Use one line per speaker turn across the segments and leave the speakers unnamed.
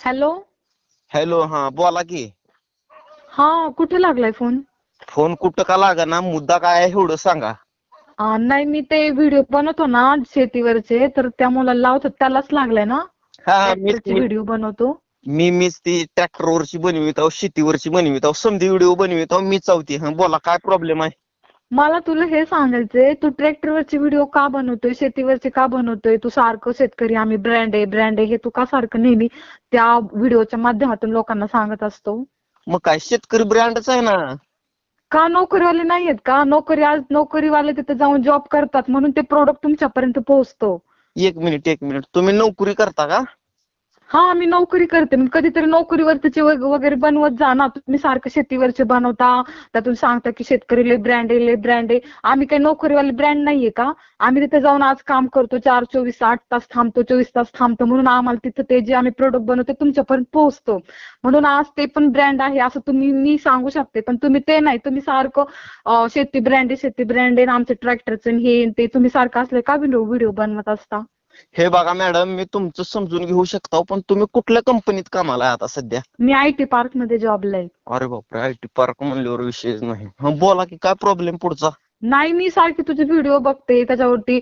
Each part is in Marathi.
हॅलो?
हॅलो हा बोला की.
हा कुठे लागलाय फोन?
फोन कुठं का लागाना मुद्दा काय आहे एवढं सांगा.
अं, नाही मी ते व्हिडिओ बनवतो ना शेतीवरचे तर त्या मुलाला लावतो त्यालाच लागलाय ना.
हा मीच
ट्रॅक्टरचे व्हिडिओ बनवतो.
मी मीच ती ट्रॅक्टरवरची बनवित आहो शेतीवरची बनवित आहो समधी व्हिडिओ बनवित आहो मीच आहो ती. हा बोला काय प्रॉब्लेम आहे?
मला तुला हे सांगायचंय तू ट्रॅक्टरवरचे व्हिडिओ का बनवतोय शेतीवरचे का बनवतोय? तू सारखं शेतकरी आम्ही ब्रँड आहे ब्रँड आहे हे तू का सारखं नेहमी त्या व्हिडिओच्या माध्यमातून लोकांना सांगत असतो?
मग काय शेतकरी ब्रँडच आहे ना.
का नोकरीवाले नाहीयेत का? नोकरी आज नोकरीवाले तिथे जाऊन जॉब करतात म्हणून ते प्रोडक्ट तुमच्यापर्यंत पोहोचतो.
एक मिनिट एक मिनिट तुम्ही नोकरी करता का?
हा मी नोकरी करते. मग कधीतरी नोकरीवरचे वगैरे बनवत जा ना. तुम्ही सारखं शेतीवरचे बनवता. त्यातून सांगता की शेतकरी लय ब्रँड आहे लय ब्रँड आहे. आम्ही काही नोकरीवाले ब्रँड नाहीये का? आम्ही तिथे जाऊन आज काम करतो चार चोवीस आठ तास थांबतो चोवीस तास थांबतो. म्हणून आम्हाला तिथं ते जे आम्ही प्रोडक्ट बनवतो तुमच्यापर्यंत पोहोचतो. म्हणून आज ते पण ब्रँड आहे. असं तुम्ही मी सांगू शकते. पण तुम्ही ते नाही. तुम्ही सारखं शेती ब्रँड आहे शेती ब्रँड आहे. आमचे ट्रॅक्टरचं हे ते. तुम्ही सारखं असले का व्हिडिओ व्हिडिओ बनवत असता?
हे बघा मॅडम मी तुमचं समजून घेऊ शकता पण तुम्ही कुठल्या कंपनीत कामाला आहे आता सध्या?
मी आय टी पार्कमध्ये जॉबला आहे.
अरे बापरे आय टी पार्क म्हणल्यावर विषयच नाही. हा बोला की काय प्रॉब्लेम पुढचा?
नाही मी सारखी तुझे व्हिडिओ बघते त्याच्यावरती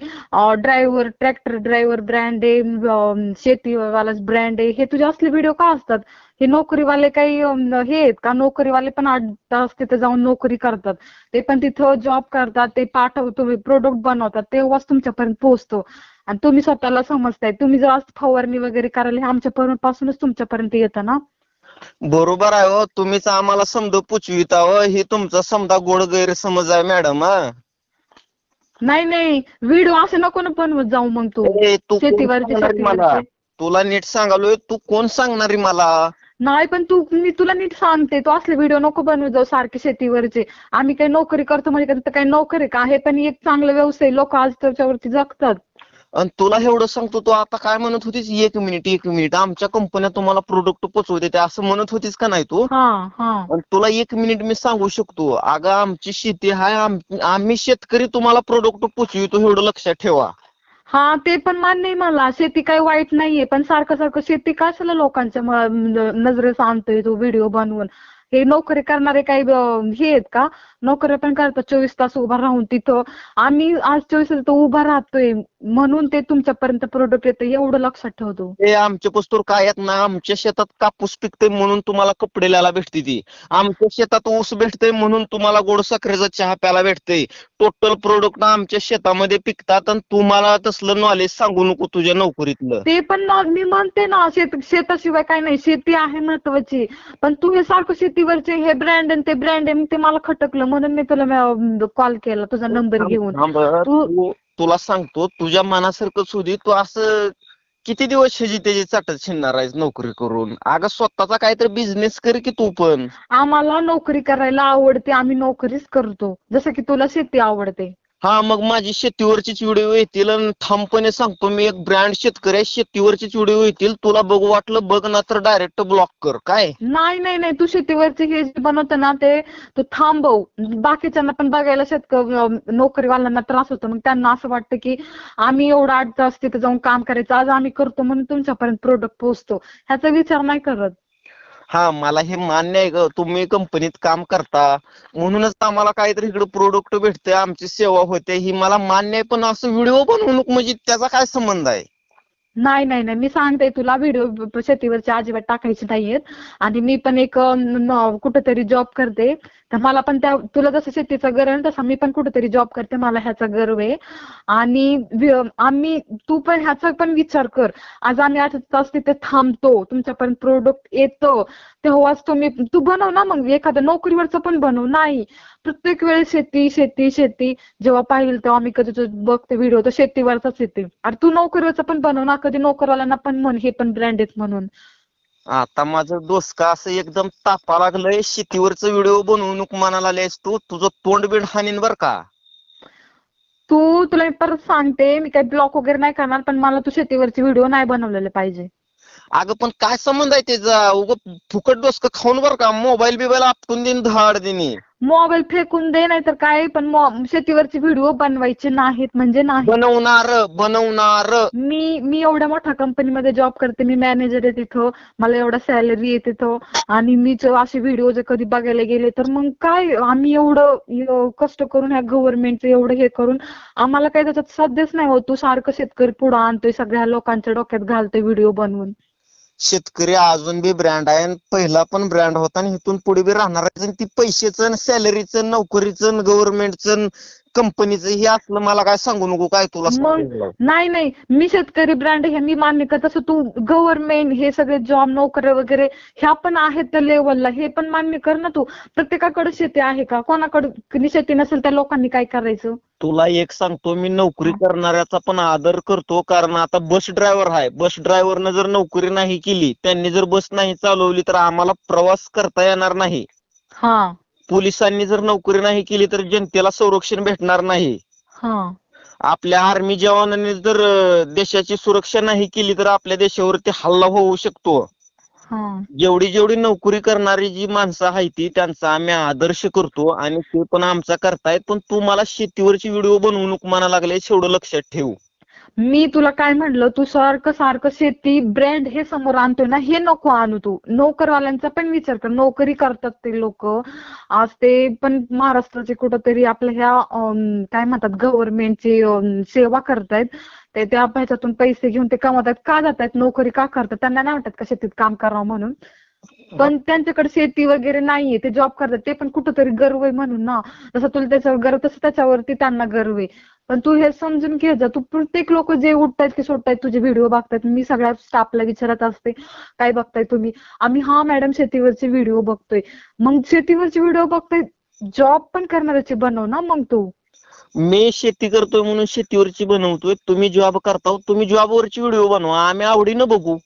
ड्रायव्हर ट्रॅक्टर ड्रायव्हर ब्रँड आहे अं, शेतीवालाच ब्रँड आहे. हे तुझे असले व्हिडिओ का असतात? हे नोकरीवाले काही अं, हे आहेत का? नोकरीवाले पण आठ तास तिथे जाऊन नोकरी करतात. ते पण तिथं जॉब करतात ते पाठवतो प्रोडक्ट बनवतात तेव्हाच तुमच्यापर्यंत पोहोचतो. आणि तुम्ही स्वतःला समजताय. तुम्ही जर आज फवारणी वगैरे करायला आमच्या पासूनच तुमच्यापर्यंत येतं ना?
बरोबर आहे हो. तुम्हीच आम्हाला समज पुचवित आहो. ही तुमचा समजा गोड गैरसमज आहे मॅडम
नाही नाही. व्हिडिओ असं नको ना बनवत जाऊ मग तू. शेतीवरचे
तुला नीट सांगालोय तू कोण सांगणारी मला?
नाही पण तू मी तुला नीट सांगते. तू असले व्हिडिओ नको बनवू जाऊ सारखे शेतीवरचे. आम्ही काही नोकरी करतो म्हणजे काही नोकरी का हे पण एक चांगला व्यवसाय लोक आज त्याच्यावरती जगतात.
आणि तुला एवढं सांगतो तू आता काय म्हणत होतीस? एक मिनिट एक मिनिट आमच्या कंपन्या तुम्हाला प्रोडक्ट पोचवते ते असं म्हणत होतीस का नाही तू?
हा हा.
आणि तुला एक मिनिट मी सांगू शकतो. अगं आमची शेती आहे आम- आम्ही शेतकरी तुम्हाला प्रोडक्ट पोचवितो एवढं लक्षात ठेवा.
हा ते पण मान्य आहे मला. शेती काही वाईट नाहीये पण सारखं सारखं शेती कशाला लोकांच्या नजरेस आणतोय तू व्हिडिओ बनवून? हे नोकरी करणारे काही हे आहेत का? नोकरी पण करतात. चोवीस तास उभा राहून तिथं. आम्ही आज चोवीस तास उभा राहतोय. म्हणून ते तुमच्यापर्यंत प्रोडक्ट येतं. एवढं लक्षात ठेवतो.
हे आमच्या पस्तूर काय येत ना आमच्या शेतात कापूस पिकते म्हणून तुम्हाला कपडे लायला भेटते ती. आमच्या शेतात ऊस भेटते म्हणून तुम्हाला गोड साखरेचा चहा प्यायला भेटते टोटल प्रोडक्ट आमच्या शेतामध्ये पिकतात आणि तुम्हाला तसलं नॉलेज सांगू नको तुझ्या नोकरीतलं.
ते पण ना मी म्हणते ना शेत शेताशिवाय काय नाही. शेती आहे महत्वाची. पण तू हे सारखं शेतीवरचे हे ब्रँड आणि ते ब्रँड आहे ते मला खटकलं. म्हणून मी तुला कॉल केला तुझा नंबर घेऊन.
थांब,
तू-
तू- तुला सांगतो तुझ्या मनासारखंच होती तू असं किती दिवस ह्याची त्याची चाटत शिरणार आहेस नोकरी करून? अगं स्वतःचा काहीतरी बिझनेस कर की तू पण.
आम्हाला नोकरी करायला आवडते आम्ही नोकरीच करतो. जसं की तुला शेती आवडते.
हा मग माझी शेतीवरचीच व्हिडिओ येतील आणि ठामपणे सांगतो मी एक ब्रँड शेतकरी शेतीवरची शेतीवरचीच व्हिडिओ येतील. तुला बघू वाटलं बघ ना तर डायरेक्ट ब्लॉक कर काय?
नाही नाही नाही तू शेतीवरचे हे जे बनवतो ना ते तू थांबव बाकीच्यांना पण बघायला शेतक नोकरीवाल्यांना त्रास होतो. मग त्यांना असं वाटतं की आम्ही एवढं आठ तास तिथे जाऊन काम करायचं आज आम्ही करतो म्हणून तुमच्यापर्यंत प्रोडक्ट पोहोचतो. ह्याचा विचार नाही करत.
हा मला हे मान्य आहे ग. तुम्ही कंपनीत काम करता. म्हणूनच आम्हाला काहीतरी इकडे प्रोडक्ट भेटते आमची सेवा होते. ही मला मान्य आहे पण असं व्हिडिओ बनवणूक म्हणजे त्याचा काय संबंध आहे?
नाही नाही नाही. मी सांगते तुला व्हिडिओ शेतीवरचे अजिबात टाकायचे नाहीयेत. आणि मी पण एक कुठेतरी जॉब करते. तर मला पण त्या तुला जसं शेतीचा गर्व आहे तसा मी पण कुठेतरी जॉब करते. मला ह्याचा गर्व आहे. आणि आम्ही तू पण ह्याचा पण विचार कर. आज आम्ही आठ तास तिथे थांबतो. तुमच्यापर्यंत प्रोडक्ट येतं. तेव्हाच तुम्ही तू बनव ना मग. एखादं नोकरीवरचं पण बनव. नाही. प्रत्येक वेळेस शेती शेती शेती. जेव्हा पाहिजे तेव्हा मी कधी बघते व्हिडिओ तर शेतीवरचाच येते. अरे तू नोकरीवरचं पण बनव ना. कधी नोकरवाल्यांना पण म्हण. हे पण ब्रँड आहेत म्हणून.
आता माझं डोसकं असं एकदम तापा लागलंय. शेतीवरचं व्हिडिओ बनवणूक म्हणाला आलेस तू. तुझं तोंड बिंड हानीन बर का?
तू तुला मी परत सांगते. मी काही ब्लॉक वगैरे नाही करणार पण मला तू शेतीवरचे व्हिडिओ नाही बनवलेले पाहिजे.
अगं पण काय संबंध आहे त्याचा उग फुकट डोसकं खाऊन बर का? मोबाईल बिबाईल आपटून देईन धाड देणी
मोबाईल फेकून दे नाही तर काय पण शेतीवरचे व्हिडिओ बनवायचे नाहीत म्हणजे नाही.
बनवणार बनवणार.
मी मी एवढ्या मोठ्या कंपनीमध्ये जॉब करते मी मॅनेजर आहे तिथं मला एवढा सॅलरी आहे तिथं आणि मी असे व्हिडिओ जर कधी बघायला गेले तर मग काय आम्ही एवढं एव- कष्ट करून ह्या गव्हर्नमेंटचं एवढं हे करून आम्हाला काही त्याच्यात साध्यच नाही होत तू सारखं शेतकरी पुढं आणतोय सगळ्या लोकांच्या डोक्यात घालतोय व्हिडिओ बनवून.
शेतकरी अजून बी ब्रँड आहे आणि पहिला पण ब्रँड होता आणि इथून पुढे बी राहणार आहे. आणि ती पैशाचं सॅलरीचं नोकरीचं गव्हर्नमेंटचं कंपनीचं हे असलं मला काय सांगू नको काय तुला
मग. नाही नाही. मी शेतकरी ब्रँड हे मी मान्य करत. तसं तू गव्हर्नमेंट हे सगळे जॉब नोकऱ्या वगैरे ह्या पण आहेत त्या लेवलला हे पण मान्य कर ना तू. प्रत्येकाकडे शेती आहे का? कोणाकडे शेती नसेल त्या लोकांनी काय करायचं?
तुला एक सांगतो मी नोकरी करणाऱ्याचा पण आदर करतो कारण आता बस ड्रायव्हर आहे. बस ड्रायव्हरनं जर नोकरी नाही केली त्यांनी जर बस नाही चालवली तर आम्हाला प्रवास करता येणार नाही.
हा.
पोलिसांनी जर नोकरी नाही केली तर जनतेला संरक्षण भेटणार नाही.
हा.
आपल्या आर्मी जवानांनी जर देशाची सुरक्षा नाही केली तर आपल्या देशावरती हल्ला होऊ शकतो.
हा.
जेवढी जेवढी नोकरी करणारी जी माणसं आहेत ती त्यांचा आम्ही आदर्श करतो आणि ते पण आमचा करतायत पण तू मला शेतीवरची व्हिडिओ बनवू नको म्हणा लागले एवढं लक्षात ठेव.
मी तुला काय म्हणलं? तू सारखं सारखं शेती ब्रँड हे समोर आणतोय ना हे नको आणू तू. नोकरवाल्यांचा पण विचार कर. नोकरी करतात ते लोक. आज ते पण महाराष्ट्राचे कुठंतरी आपल्या ह्या काय म्हणतात गव्हर्नमेंटची सेवा करतायत. ते त्या ह्याच्यातून पैसे घेऊन ते कमवतात का जातात नोकरी का करतात? त्यांना नाही वाटत का शेतीत काम करावं म्हणून? पण त्यांच्याकडे शेती वगैरे नाहीये. ते जॉब करतात. ते पण कुठंतरी गर्व आहे म्हणून ना. जसं तुला त्याच्यावर गर्व तसं त्याच्यावरती त्यांना गर्व आहे. पण तू हे समजून घे जा तू प्रत्येक लोक जे उठतायत की सोडतायत तुझे व्हिडिओ बघतायत मी सगळ्या स्टाफला विचारत असते काय बघताय तुम्ही? आम्ही हा मॅडम शेतीवरचे व्हिडिओ बघतोय. मग शेतीवरचे व्हिडिओ बघताय जॉब पण करणाऱ्याचे बनव ना मग तू.
मी शेती करतोय म्हणून शेतीवरची बनवतोय तुम्ही जॉब करता तुम्ही जॉबवरची व्हिडिओ बनवा आम्ही आवडीनं बघू.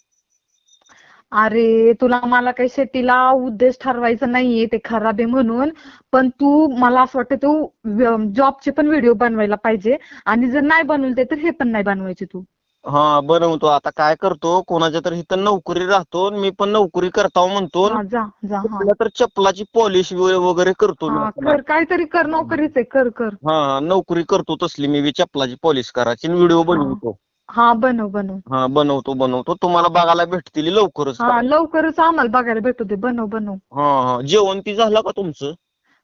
अरे तुला मला काही शेतीला उद्देश ठरवायचा नाहीये ते खराब आहे म्हणून. पण तू मला असं वाटतं तू जॉबचे पण व्हिडिओ बनवायला पाहिजे. आणि जर नाही बनवले तर हे पण नाही बनवायचे तू.
हा बनवतो. आता काय करतो कोणाच्या तर इथं नोकरी राहतो मी पण नोकरी करता म्हणतो.
जा जा हा.
कुठल्या तर चप्पलाची पॉलिश वगैरे करतो मी
हा,
आता.
कर काहीतरी कर नोकरीच आहे कर कर.
हा नोकरी करतो तसली मी बी चप्पलाची पॉलिश करायची व्हिडिओ बनवतो.
हा बनव बनव.
हा बनवतो बनवतो. तुम्हाला बघायला भेटतील लवकरच
हा लवकरच आम्हाला बघायला भेटू दे. बनव बनव.
हा हा. जेवण ती झालं का तुमचं?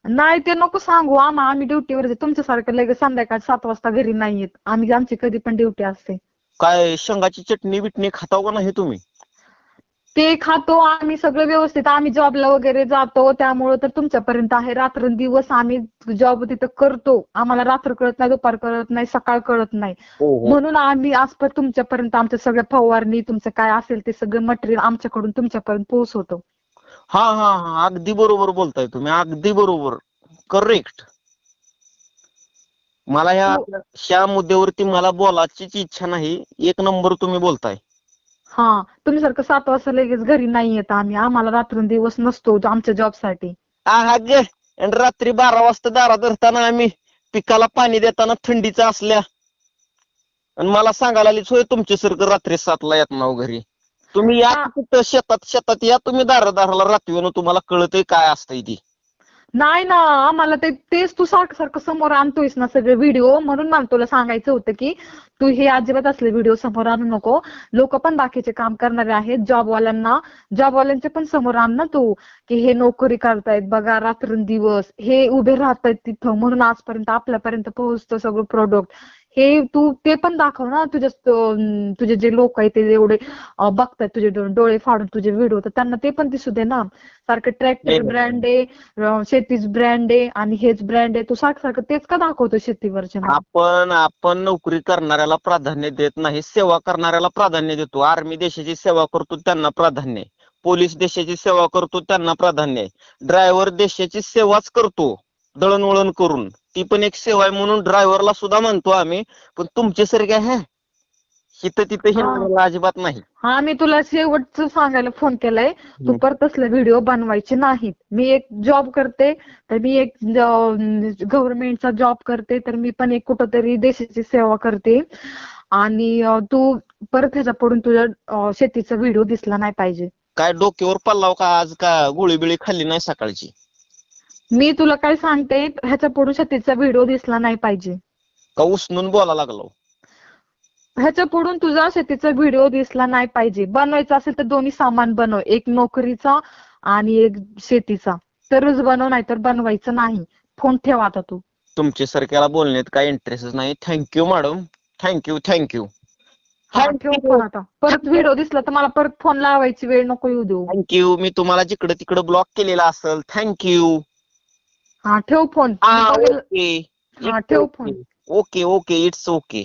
नाही ते नको सांगू. आम्हा आम्ही ड्युटीवर. तुमच्यासारखं लगेच संध्याकाळी सात वाजता घरी नाही येत. आम्ही आमची कधी पण ड्युटी असते.
काय शेंगाची चटणी बिटणी खाताव का नाही तुम्ही?
ते खातो आम्ही सगळं व्यवस्थित. आम्ही जॉबला वगैरे जातो त्यामुळं तर तुमच्यापर्यंत आहे. रात्रंदिवस आम्ही जॉब तिथं करतो. आम्हाला रात्र कळत नाही दुपार कळत नाही सकाळ कळत नाही.
हो हो.
म्हणून आम्ही आजपर्यंत तुमच्यापर्यंत आमच्या सगळ्या फवारणी तुमचं काय असेल ते सगळं मटेरियल आमच्याकडून तुमच्यापर्यंत पोहोचवतो.
हा हा हा. अगदी बरोबर बोलताय तुम्ही. अगदी बरोबर. करेक्ट मला ह्या
हो.
ह्या मुद्द्यावरती मला बोलायचीच इच्छा नाही. एक नंबर तुम्ही बोलताय.
हा तुम्ही सारखं सात वाजता लगेच घरी नाही येत आम्ही. आम्हाला रात्रंदिवस नसतो आमच्या जॉबसाठी
हा ग. आणि रात्री बारा वाजता दारा धरताना आम्ही पिकाला पाणी देताना थंडीचा असल्या. आणि मला सांगायला आलीच होय तुमच्यासारखं रात्री सातला येत नाव घरी. तुम्ही या. कुठं? शेतात शेतात या तुम्ही दारा दाराला रात्री तुम्हाला कळतंय काय असतंय ती.
नाही ना मला ते तेच तू सारखं सारखं समोर आणतोयस ना सगळे व्हिडिओ म्हणून मला तुला सांगायचं होतं की तू हे अजिबात असले व्हिडिओ समोर आणू नको. लोक पण बाकीचे काम करणारे आहेत. जॉबवाल्यांना जॉबवाल्यांचे पण समोर आण ना तू. की हे नोकरी करतायत बघा रात्रंदिवस. हे उभे राहतायत तिथं. म्हणून आजपर्यंत आपल्यापर्यंत पोहोचतो सगळं प्रोडक्ट हे तू ते पण दाखव ना तुझे अं, तुझे जे लोक आहेत ते एवढे अं, बघतायत तुझे डोळे फाडून तुझे व्हिडिओ तर त्यांना ते पण दिसू दे ना. सारखं ट्रॅक्टर. ब्रँड आहे शेतीच ब्रँड आहे आणि हेच ब्रँड आहे. तू सारखं सारखं तेच का दाखवतो शेतीवरचे?
आपण आपण नोकरी करणाऱ्याला प्राधान्य देत नाही सेवा करणाऱ्याला प्राधान्य देतो. आर्मी देशाची सेवा करतो त्यांना प्राधान्य. आहे पोलीस देशाची सेवा करतो त्यांना प्राधान्य. आहे ड्रायव्हर देशाची सेवाच करतो दळणवळण करून. ती पण एक सेवा आहे म्हणून ड्रायव्हरला सुद्धा म्हणतो आम्ही पण तुमच्यासारख्या हे? इथं तिथं
हा.
अजिबात नाही.
हा मी तुला शेवटचं सांगायला फोन केलाय. तू. परत तसले व्हिडिओ बनवायचे नाहीत. मी एक जॉब करते तर मी एक गव्हर्नमेंटचा जॉब करते तर मी पण एक कुठंतरी देशाची सेवा करते. आणि तू परत ह्याच्या पडून तुझ्या शेतीचा व्हिडिओ दिसला नाही पाहिजे.
काय डोक्यावर पल्लाव का आज का गोळी बिळी खाल्ली नाही सकाळची?
मी तुला काय सांगते ह्याच्या पुढे शेतीचा व्हिडिओ दिसला नाही पाहिजे.
का उचलून बोला लागलो.
ह्याच्या पुढून तुझा शेतीचा व्हिडिओ दिसला नाही पाहिजे. बनवायचा असेल तर दोन्ही सामान बनव. एक नोकरीचा आणि एक शेतीचा. तरच बनव नाही तर बनवायचं नाही. फोन ठेव आता तू.
तुमच्या सारख्याला बोलण्यात काही इंटरेस्ट नाही. Thank you madam thank you thank you
ठेव फोन आता. परत व्हिडिओ दिसला तर मला परत फोन लावायची वेळ नको येऊ देऊ.
थँक्यू मी तुम्हाला जिकडे तिकडे ब्लॉक केलेला असेल थँक्यू
हा ठेव फोन.
हा
बघेल-
ओके.
हा ठेव phone.
Okay okay it's okay.